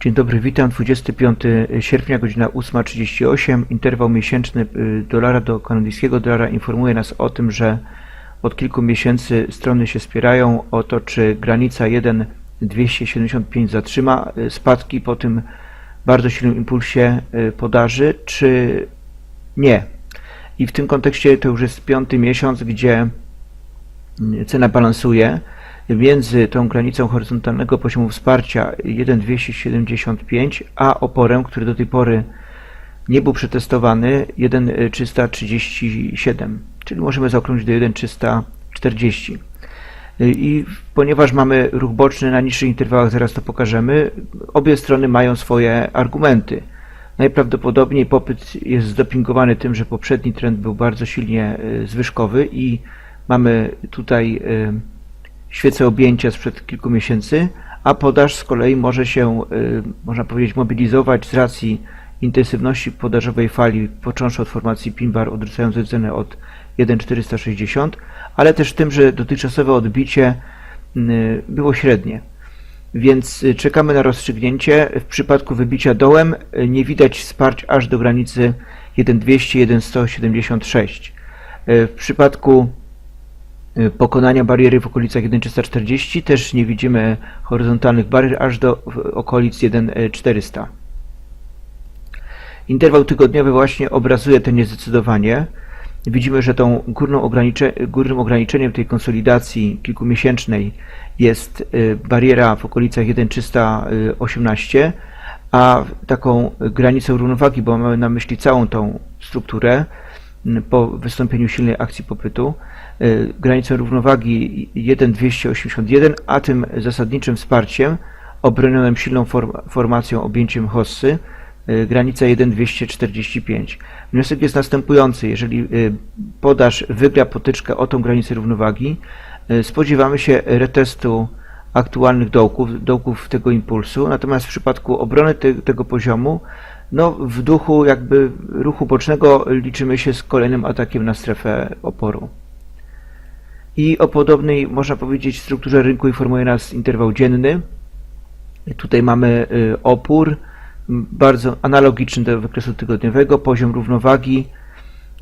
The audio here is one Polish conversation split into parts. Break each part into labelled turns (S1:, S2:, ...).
S1: Dzień dobry, witam. 25 sierpnia, godzina 8.38. Interwał miesięczny y, dolara do kanadyjskiego dolara informuje nas o tym, że od kilku miesięcy strony się spierają o to, czy granica 1,275 zatrzyma y, spadki po tym bardzo silnym impulsie y, podaży, czy nie. I w tym kontekście to już jest piąty miesiąc, gdzie cena balansuje między tą granicą horyzontalnego poziomu wsparcia 1,275 a oporem, który do tej pory nie był przetestowany 1,337, czyli możemy zaokrąglić do 1,340. I ponieważ mamy ruch boczny na niższych interwałach, zaraz to pokażemy, obie strony mają swoje argumenty. Najprawdopodobniej popyt jest zdopingowany tym, że poprzedni trend był bardzo silnie y, zwyżkowy i mamy tutaj y, świece objęcia sprzed kilku miesięcy, a podaż z kolei może się, y, można powiedzieć, mobilizować z racji intensywności podażowej fali, począwszy od formacji pin-bar odrzucającej cenę od 1,460, ale też tym, że dotychczasowe odbicie y, było średnie. Więc y, czekamy na rozstrzygnięcie. W przypadku wybicia dołem nie widać wsparć aż do granicy 1,200-1,176. Y, W przypadku pokonania bariery w okolicach 1,340 też nie widzimy horyzontalnych barier aż do okolic 1,400. Interwał tygodniowy właśnie obrazuje to niezdecydowanie. Widzimy, że tą górną ogranicze, górnym ograniczeniem tej konsolidacji kilkumiesięcznej jest y, bariera w okolicach 1,318, a taką granicą równowagi, bo mamy na myśli całą tą strukturę y, po wystąpieniu silnej akcji popytu, y, granicą równowagi 1,281, a tym zasadniczym wsparciem obronionym silną form, formacją objęciem hossy, y, granica 1,245. Wniosek jest następujący. Jeżeli y, podaż wygra potyczkę o tą granicę równowagi, spodziewamy się retestu aktualnych dołków, dołków tego impulsu, natomiast w przypadku obrony te, tego poziomu, no w duchu jakby ruchu bocznego liczymy się z kolejnym atakiem na strefę oporu. I o podobnej, można powiedzieć, strukturze rynku informuje nas interwał dzienny. Tutaj mamy y, opór, bardzo analogiczny do wykresu tygodniowego, poziom równowagi,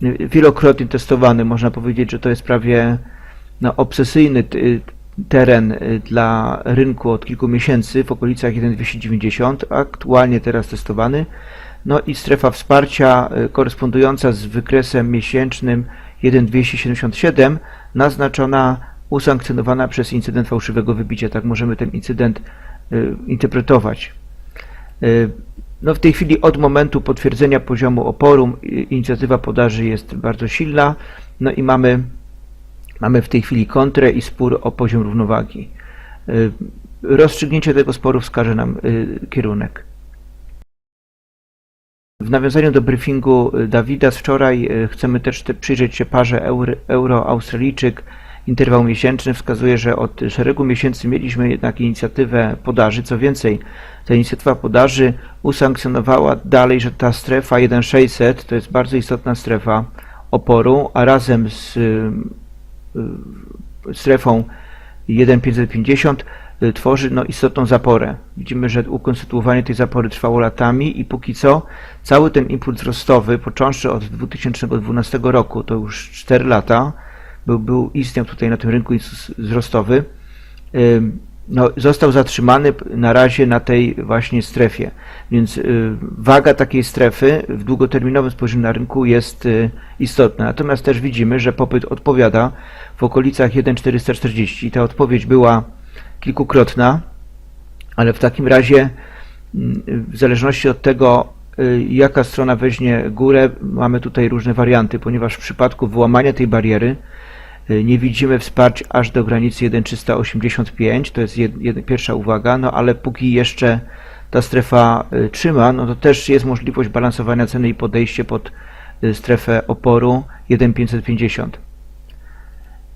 S1: y, wielokrotnie testowany, można powiedzieć, że to jest prawie no, obsesyjny y, teren y, dla rynku od kilku miesięcy w okolicach 1,290, aktualnie teraz testowany. No i strefa wsparcia y, korespondująca z wykresem miesięcznym 1,277 naznaczona, usankcjonowana przez incydent fałszywego wybicia. Tak możemy ten incydent y, interpretować. No w tej chwili od momentu potwierdzenia poziomu oporu inicjatywa podaży jest bardzo silna, no i mamy, mamy w tej chwili kontrę i spór o poziom równowagi. Y, Rozstrzygnięcie tego sporu wskaże nam y, kierunek. W nawiązaniu do briefingu y, Dawida z wczoraj chcemy też te przyjrzeć się parze euro- euro-australijczyk. Interwał miesięczny wskazuje, że od szeregu miesięcy mieliśmy jednak inicjatywę podaży. Co więcej, ta inicjatywa podaży usankcjonowała dalej, że ta strefa 1600 to jest bardzo istotna strefa oporu, a razem z strefą 1550 y, tworzy no, istotną zaporę. Widzimy, że ukonstytuowanie tej zapory trwało latami i póki co cały ten impuls wzrostowy, począwszy od 2012 roku, to już 4 lata, był, był istniał tutaj na tym rynku wzrostowy, no, został zatrzymany na razie na tej właśnie strefie. Więc y, waga takiej strefy w długoterminowym spojrzeniu na rynku jest y, istotna. Natomiast też widzimy, że popyt odpowiada w okolicach 1,440. Ta odpowiedź była kilkukrotna, ale w takim razie mm, w zależności od tego, y, jaka strona weźmie górę, mamy tutaj różne warianty, ponieważ w przypadku wyłamania tej bariery nie widzimy wsparć aż do granicy 1,385, to jest pierwsza uwaga, no ale póki jeszcze ta strefa y, trzyma, no to też jest możliwość balansowania ceny i podejście pod y, strefę oporu 1,550.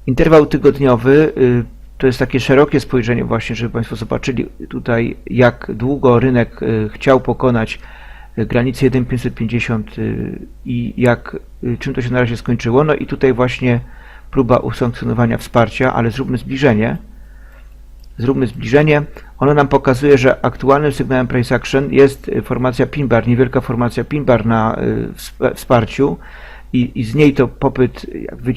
S1: Interwał tygodniowy y, to jest takie szerokie spojrzenie właśnie, żeby Państwo zobaczyli tutaj jak długo rynek y, chciał pokonać y, granicę 1,550 y, i jak, y, czym to się na razie skończyło. No i tutaj właśnie próba usankcjonowania wsparcia, ale zróbmy zbliżenie. zróbmy zbliżenie. Ono nam pokazuje, że aktualnym sygnałem price action jest y, formacja pin bar, niewielka formacja pin bar na y, wsp- wsparciu i, i z niej to popyt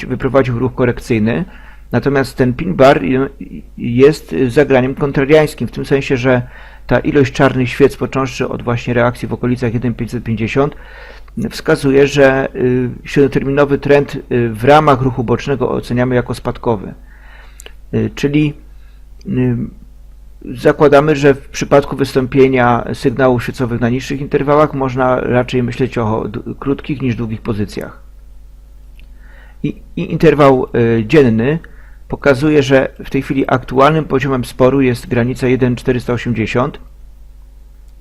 S1: wyprowadził ruch korekcyjny. Natomiast ten pin bar y, jest y, zagraniem kontrariańskim, w tym sensie, że ta ilość czarnych świec, począwszy od właśnie reakcji w okolicach 1,550, wskazuje, że y, średnioterminowy trend y, w ramach ruchu bocznego oceniamy jako spadkowy. Y, Czyli zakładamy, że w przypadku wystąpienia sygnałów świecowych na niższych interwałach można raczej myśleć o krótkich niż długich pozycjach. I, i interwał dzienny pokazuje, że w tej chwili aktualnym poziomem sporu jest granica 1,480.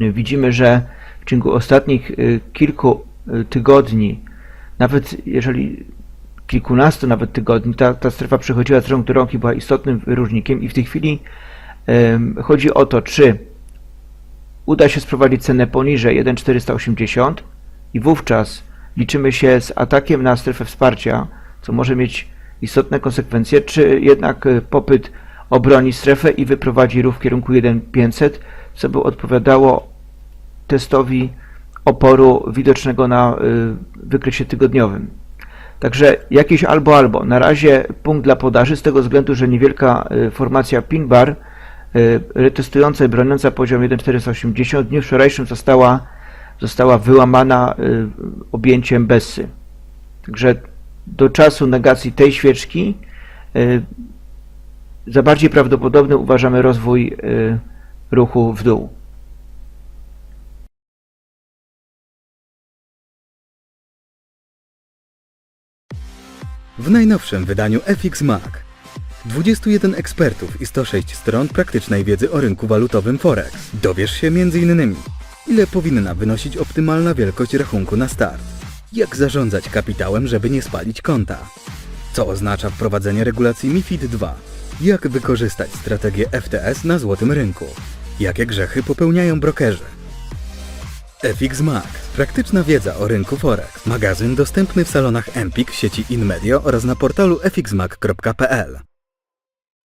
S1: Y, Widzimy, że w ciągu ostatnich kilku tygodni, nawet jeżeli kilkunastu nawet tygodni, ta, ta strefa przechodziła z rąk do rąk i była istotnym wyróżnikiem i w tej chwili chodzi o to, czy uda się sprowadzić cenę poniżej 1,480 i wówczas liczymy się z atakiem na strefę wsparcia, co może mieć istotne konsekwencje, czy jednak y, popyt obroni strefę i wyprowadzi ruch w kierunku 1,500, co by odpowiadało testowi oporu widocznego na y, wykresie tygodniowym. Także jakieś albo albo. Na razie punkt dla podaży z tego względu, że niewielka y, formacja pin bar y, retestująca i broniąca poziom 1,480 w dniu wczorajszym została, została wyłamana objęciem Bessy. Także do czasu negacji tej świeczki za bardziej prawdopodobny uważamy rozwój ruchu w dół.
S2: W najnowszym wydaniu FX Mag 21 ekspertów i 106 stron praktycznej wiedzy o rynku walutowym Forex. Dowiesz się m.in. ile powinna wynosić optymalna wielkość rachunku na start, jak zarządzać kapitałem, żeby nie spalić konta, co oznacza wprowadzenie regulacji MiFID II, jak wykorzystać strategię FTS na złotym rynku, jakie grzechy popełniają brokerzy. FX Mag. Praktyczna wiedza o rynku Forex. Magazyn dostępny w salonach Empik sieci InMedio oraz na portalu fxmag.pl.